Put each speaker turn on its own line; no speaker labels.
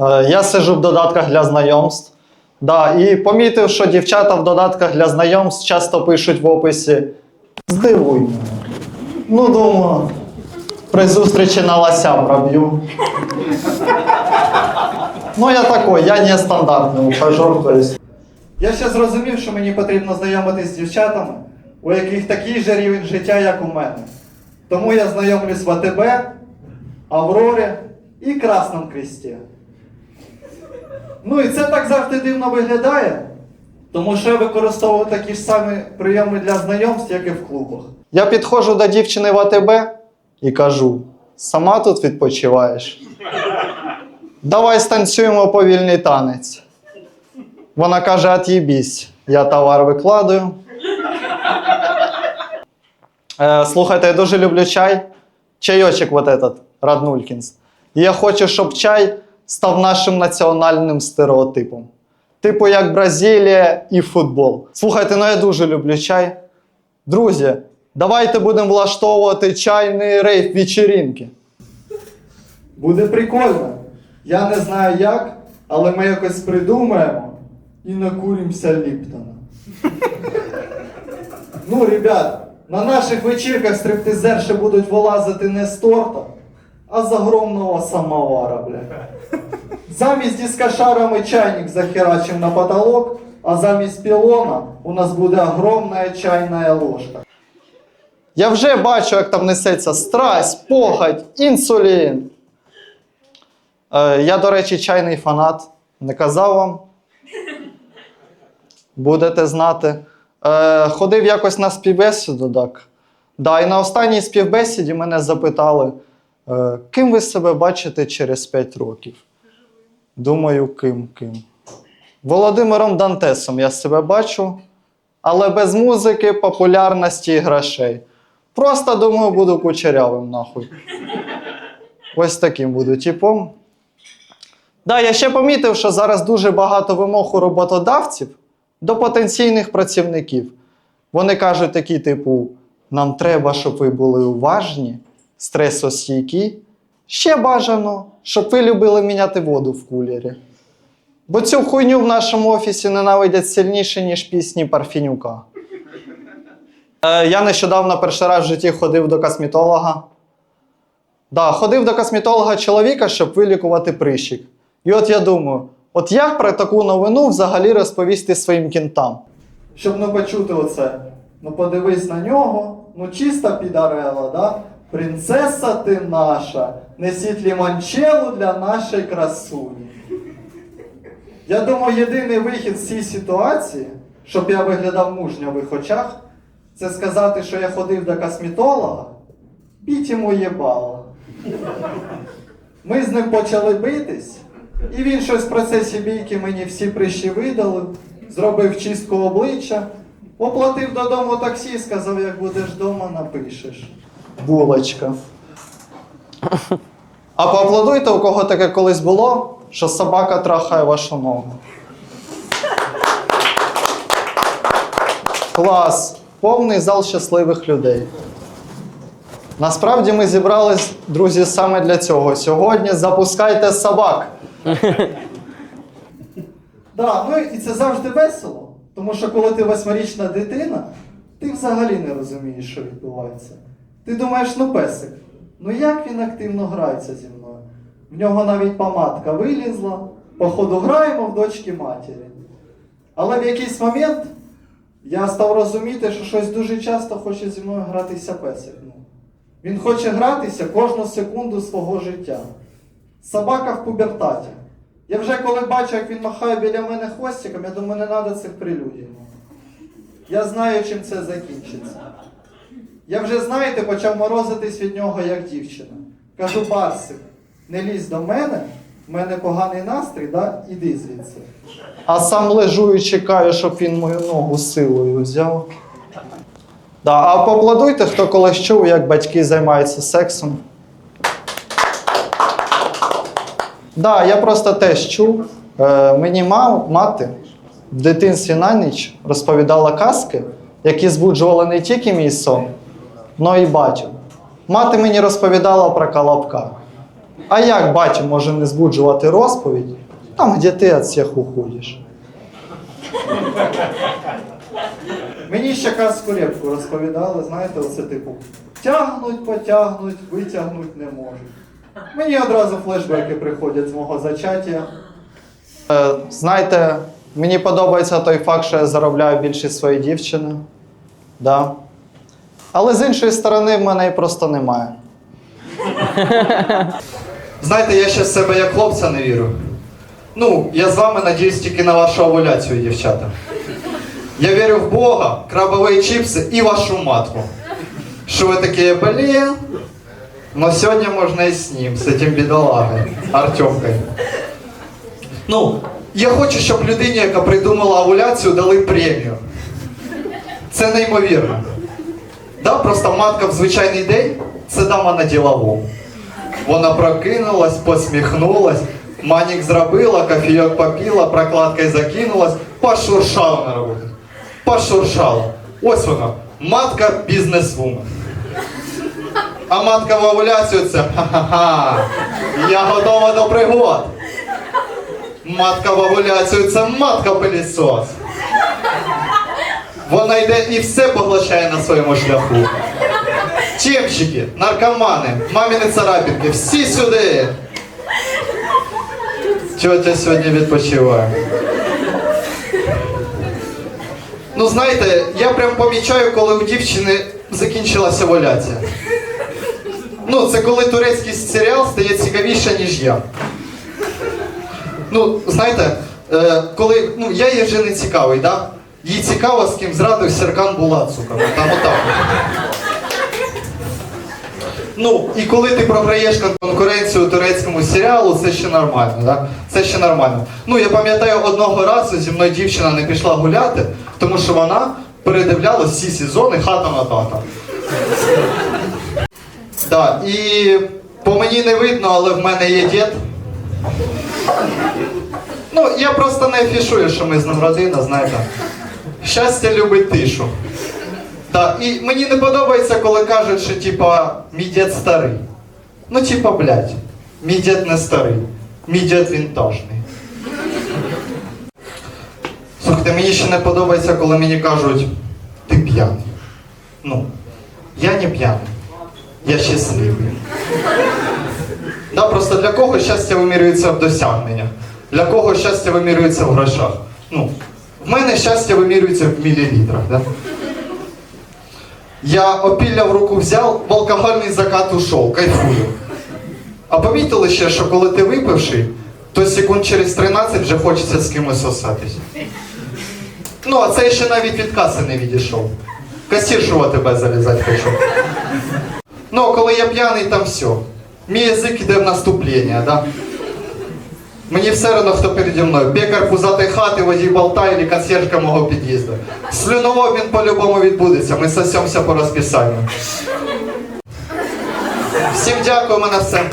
Е, Я сиджу в додатках для знайомств. Да, і помітив, що дівчата в додатках для знайомств часто пишуть в описі Здивуй. Ну, думаю, при зустрічі на лося проб'ю. Ну, я такой, я не стандартний ухажер, то есть. Я ще зрозумів, що мені потрібно знайомитись з дівчатами, у яких такий же рівень життя, як у мене. Тому я знайомлюсь в АТБ, Аврорі і Красному Кресті. Ну і це так завжди дивно виглядає, тому що я використовую такі ж самі прийоми для знайомств, як і в клубах. Я підходжу до дівчини в АТБ і кажу: сама тут відпочиваєш. Давай станцюємо повільний танець. Вона каже: от'їбісь, я товар викладаю. Е, слухайте, я дуже люблю чай. Чайочок вот этот, Раднулькінс. І я хочу, щоб чай став нашим національним стереотипом. Типу як Бразилія і футбол. Слухайте, ну я дуже люблю чай. Друзі, давайте будемо влаштовувати чайний рейв вечірінки. Буде прикольно. Я не знаю як, але ми якось придумаємо і накуримося Ліптона. Ну, ребят, на наших вечірках стриптизерші будуть вилазити не з торта, з огромного самовара, бля. Замість дискошара ми чайник захерачим на потолок, а замість пілона у нас буде огромна чайна ложка. Я вже бачу, як там несеться страсть, похоть, інсулін. Е, я, до речі, чайний фанат. Не казав вам. Будете знати. Е, ходив якось на співбесіду, так. Да, і на останній співбесіді мене запитали, ким ви себе бачите через 5 років? Думаю, ким ким. Володимиром Дантесом я себе бачу, але без музики, популярності і грошей. Просто думаю, буду кучерявим, нахуй. Ось таким буду типом. Да, я ще помітив, що зараз дуже багато вимог у роботодавців до потенційних працівників. Вони кажуть такі, типу, нам треба, щоб ви були уважні, стресостійкі. Ще бажано, щоб ви любили міняти воду в кулері. Бо цю хуйню в нашому офісі ненавидять сильніше, ніж пісні Парфінюка. Е, я нещодавно перший раз в житті ходив до косметолога. Да, ходив до косметолога чоловіка, щоб вилікувати прищик. І от я думаю, от як про таку новину взагалі розповісти своїм кінтам? Щоб не почути оце. Ну подивись на нього, ну чиста підарела, да? Принцеса ти наша, несіть лімончелу для нашої красуні. Я думаю, єдиний вихід з цієї ситуації, щоб я виглядав мужньо в їх очах, це сказати, що я ходив до косметолога, біть йому їбало. Ми з ним почали битись, і він щось в процесі бійки мені всі прищі видалив, зробив чистку обличчя, оплатив додому таксі, і сказав, як будеш вдома, напишеш. Булочка. А поаплодуйте, у кого таке колись було, що собака трахає вашу ногу. Клас! Повний зал щасливих людей. Насправді ми зібрались, друзі, саме для цього. Сьогодні запускайте собак. Да, ну і це завжди весело. Тому що коли ти восьмирічна дитина, ти взагалі не розумієш, що відбувається. Ти думаєш, ну песик, ну як він активно грається зі мною? В нього навіть помадка вилізла, походу граємо в дочки матері. Але в якийсь момент я став розуміти, що щось дуже часто хоче зі мною гратися песик. Ну, Він хоче гратися кожну секунду свого життя. Собака в пубертаті. Я вже коли бачу, як він махає біля мене хвостиком, я думаю, не треба цих прелюдій. Я знаю, чим це закінчиться. Я вже, знаєте, почав морозитись від нього як дівчина. Кажу, Барсик, не лізь до мене, в мене поганий настрій, да? іди звідси. А сам лежу і чекаю, щоб він мою ногу силою взяв. Да, а поаплодуйте, хто колись чув, як батьки займаються сексом. Да, я просто теж чув. Е, мені мав, мати в дитинстві на ніч розповідала казки, які збуджували не тільки мій сон, але й батю. Мати мені розповідала про колобка. А як батя може не збуджувати розповідь, там, де ти від всіх уходиш? Мені ще казку репку розповідали, знаєте, оце типу тягнуть, потягнуть, витягнуть не можуть. Мені одразу флешбеки приходять з мого зачаття. Е, знаєте, мені подобається той факт, що я заробляю більше своєї дівчини. Да. Але з іншої сторони, в мене її просто немає. Знаєте, я ще в себе як хлопця не вірю. Ну, я з вами надіюсь тільки на вашу овуляцію, дівчата. Я вірю в Бога, крабові чіпси і вашу матку. Що ви такі, блін, но сьогодні можна і з ним, з цим бідолагою, Артемкою. Ну, я хочу, щоб людині, яка придумала овуляцію, дали премію. Це неймовірно. Да, просто матка в звичайний день це дама на діловому. Вона прокинулась, посміхнулась, манік зробила, кофійок попіла, прокладкою закинулась, пошуршала на роботі. Пошуршала. Ось вона, матка бізнесвумен. А матка в овуляцію це ха-ха-ха. Я готова до пригод. Матка в овуляцію це матка пилісос. Вона йде і все поглощає на своєму шляху. Чемчики, наркомани, маміни царапінки, всі сюди. Тьотя сьогодні відпочиває. Ну, знаєте, я прям помічаю, коли у дівчини закінчилася овуляція. Ну, це коли турецький серіал стає цікавіше, ніж я. Ну, знаєте, е, коли. Ну, я їй вже не цікавий, да? Їй цікаво, з ким зрадив Серкан. Ну, Там отак. Ну, і коли ти програєш конкуренцію турецькому серіалу, це ще нормально, да? Це ще нормально. Ну, я пам'ятаю, одного разу зі мною дівчина не пішла гуляти, тому що вона передивляла всі сезони хата на тата. Так, і по мені не видно, але в мене є дід. Ну, я просто не афішую, що ми з ним родина, знаєте. Щастя любить тишу. Так, і мені не подобається, коли кажуть, що типа мій дід старий. Ну, типа, блядь, мій дід не старий, мій дід вінтажний. Слухайте, мені ще не подобається, коли мені кажуть, ти п'яний. Ну, я не п'яний, я щасливий. Да, просто для кого щастя вимірюється в досягненнях, для кого щастя вимірюється в грошах. Ну, в мене щастя вимірюється в мілілітрах. Да? Я опілля в руку взяв, в алкогольний закат ушов, кайфую. А помітили ще, що коли ти випивший, то секунд через 13 вже хочеться з кимось осатись. Ну, а це ще навіть від каси не відійшов. Касіршу в тебе залізати хочу. Ну, коли я п'яний, там все. Мій язик іде в наступлення, да? Мені все одно, хто переді мною. Пекар пузатої хати, водій болта і консьержка мого під'їзду. він по-любому відбудеться, ми сосемося по розписанню. Всім дякую, мене все.